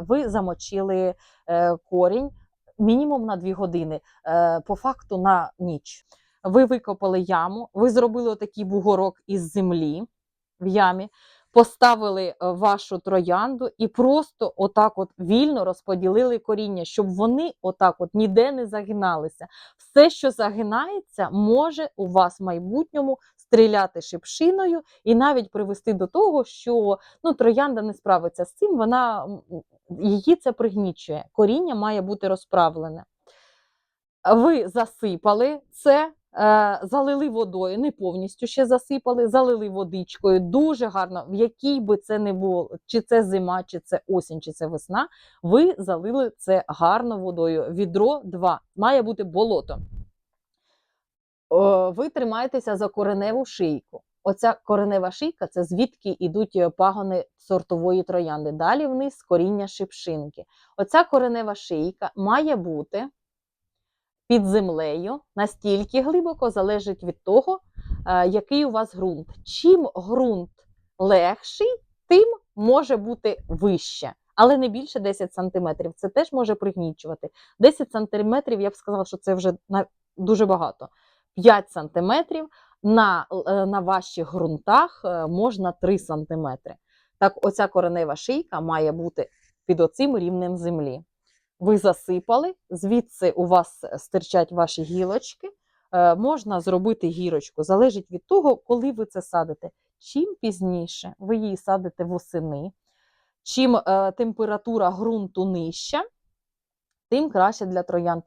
Ви замочили е, корінь мінімум на 2 години, е, по факту на ніч. Ви викопали яму, ви зробили отакий бугорок із землі в ямі, поставили е, вашу троянду і просто отак от вільно розподілили коріння, щоб вони отак от ніде не загиналися. Все, що загинається, може у вас в майбутньому стріляти шипшиною і навіть привести до того, що ну, троянда не справиться з цим, вона її це пригнічує. Коріння має бути розправлене. Ви засипали це, е, залили водою, не повністю ще засипали, залили водичкою. Дуже гарно, в якій би це не було, чи це зима, чи це осінь, чи це весна. Ви залили це гарно водою. Відро 2. Має бути болото. Ви тримаєтеся за кореневу шийку. Оця коренева шийка це звідки йдуть е, пагони сортової троянди. Далі вниз коріння шипшинки. Оця коренева шийка має бути під землею настільки глибоко залежить від того, е, який у вас ґрунт. Чим ґрунт легший, тим може бути вище, але не більше 10 см. Це теж може пригнічувати. 10 см, я б сказала, що це вже дуже багато. 5 см на, е, на важчих ґрунтах е, можна 3 см. Так, оця коренева шийка має бути під оцим рівнем землі. Ви засипали, звідси у вас стирчать ваші гілочки. Е, можна зробити гірочку, залежить від того, коли ви це садите. Чим пізніше ви її садите восени, чим е, температура ґрунту нижча, тим краще для троянд.